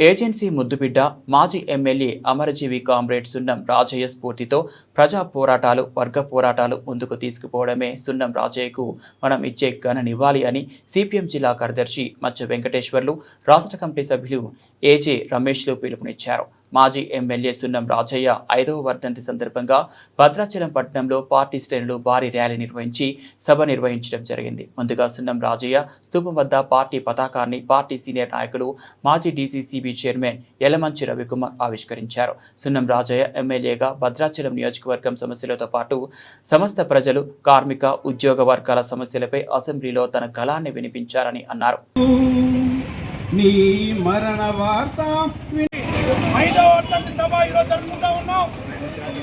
Agency ముద్దుబిడ్డ మాజీ MLA అమరజీవి comrade సున్నం రాజయ్య స్ఫూర్తితో ప్రజా పోరాటాలు వర్గ పోరాటాలు ముందుకు తీసుకుపోవడమే సున్నం రాజయ్యకు మనం ఇచ్చే ఘననివ్వాలి అని సిపిఎం జిల్లా కార్యదర్శి మచ్చ వెంకటేశ్వర్లు రాష్ట్ర కమిటీ సభ్యులు ఏజే రమేష్లు పిలుపునిచ్చారు. మాజీ ఎమ్మెల్యే సున్నం రాజయ్య ఐదవ వర్ధంతి సందర్భంగా భద్రాచలం పట్టణంలో పార్టీ శ్రేణులు భారీ ర్యాలీ నిర్వహించి సభ నిర్వహించడం జరిగింది. ముందుగా సున్నం రాజయ్య స్థూపం వద్ద పార్టీ పతాకాన్ని పార్టీ సీనియర్ నాయకులు మాజీ డీసీసీబీ చైర్మన్ యలమంచి రవికుమార్ ఆవిష్కరించారు. సున్నం రాజయ్య ఎమ్మెల్యేగా భద్రాచలం నియోజకవర్గం సమస్యలతో పాటు సమస్త ప్రజలు కార్మిక ఉద్యోగ వర్గాల సమస్యలపై అసెంబ్లీలో తన గళాన్ని వినిపించారని అన్నారు. నీ మరణ వార్త విని ఐదవ వర్ధంతి సభ ఈరోజు జరుపుకుంటా ఉన్నాం.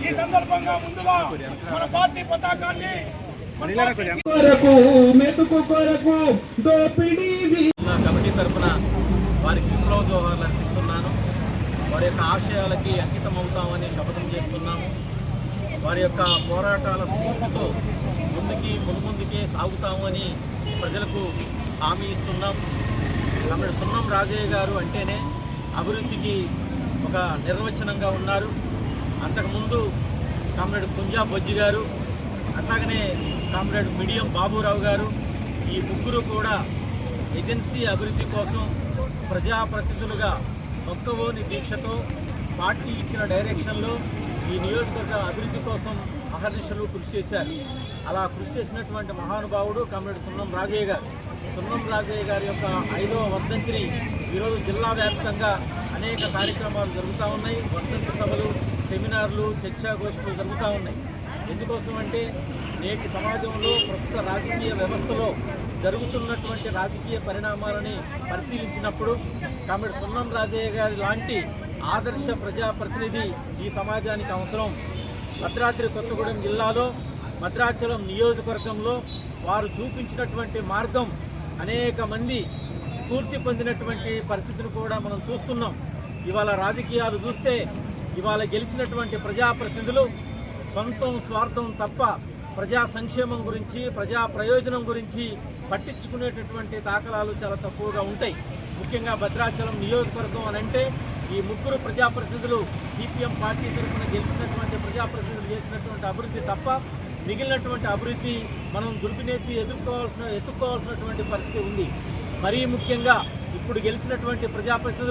ఈ సందర్భంగా ముందుగా మన పార్టీ పతాకాన్ని మన పార్టీ కొరకు మెతుకు కొరకు దోపిడీ వి- నా కమిటీ తరఫున వారికి విప్లవ జోహార్లు అర్పిస్తున్నాను వారి యొక్క ఆశయాలకి అంకితం అవుతామని శపథం చేస్తున్నాము. వారి యొక్క పోరాటాల స్ఫూర్తితో ముందుకి ముందుకే సాగుతామని ప్రజలకు హామీ ఇస్తున్నాం. తమిళ సున్నం రాజయ్య గారు అంటేనే అభివృద్ధికి ఒక నిర్వచనంగా ఉన్నారు. అంతకుముందు కామ్రేడ్ కుంజా బొజ్జి గారు అట్లాగనే కామ్రేడ్ మిడియం బాబురావు గారు ఈ ముగ్గురు కూడా ఏజెన్సీ అభివృద్ధి కోసం ప్రజాప్రతినిధులుగా ఒక్కవోని దీక్షతో పార్టీ ఇచ్చిన డైరెక్షన్లో ఈ నియోజకవర్గ అభివృద్ధి కోసం అహర్నిశలు కృషి చేశారు. అలా కృషి చేసినటువంటి మహానుభావుడు కామ్రేడ్ సున్నం రాజయ్య గారు. సున్నం రాజయ్య గారి యొక్క ఐదవ వర్ధంతిని ఈరోజు జిల్లా వ్యాప్తంగా అనేక కార్యక్రమాలు జరుగుతూ ఉన్నాయి. వర్ధంతి సభలు సెమినార్లు చర్చాగోష్ఠులు జరుగుతూ ఉన్నాయి. ఎందుకోసం అంటే నేటి సమాజంలో ప్రస్తుత రాజకీయ వ్యవస్థలో జరుగుతున్నటువంటి రాజకీయ పరిణామాలని పరిశీలించినప్పుడు కామెడి సున్నం రాజయ్య గారి లాంటి ఆదర్శ ప్రజాప్రతినిధి ఈ సమాజానికి అవసరం. భద్రాద్రి కొత్తగూడెం జిల్లాలో భద్రాచలం నియోజకవర్గంలో వారు చూపించినటువంటి మార్గం అనేక మంది స్ఫూర్తి పొందినటువంటి పరిస్థితిని కూడా మనం చూస్తున్నాం. ఇవాళ రాజకీయాలు చూస్తే ఇవాళ గెలిచినటువంటి ప్రజాప్రతినిధులు సొంతం స్వార్థం తప్ప ప్రజా సంక్షేమం గురించి ప్రజా ప్రయోజనం గురించి పట్టించుకునేటటువంటి దాఖలాలు చాలా తక్కువగా ఉంటాయి. ముఖ్యంగా భద్రాచలం నియోజకవర్గం అని అంటే ఈ ముగ్గురు ప్రజాప్రతినిధులు సిపిఎం పార్టీ తరఫున గెలిచినటువంటి ప్రజాప్రతినిధులు చేసినటువంటి అభివృద్ధి తప్ప మిగిలినటువంటి అభివృద్ధి మనం దుర్పినేసి ఎదుర్కోవాల్సిన ఎత్తుక్కోవాల్సినటువంటి పరిస్థితి ఉంది. మరీ ముఖ్యంగా ఇప్పుడు గెలిచినటువంటి ప్రజాప్రతినిధులు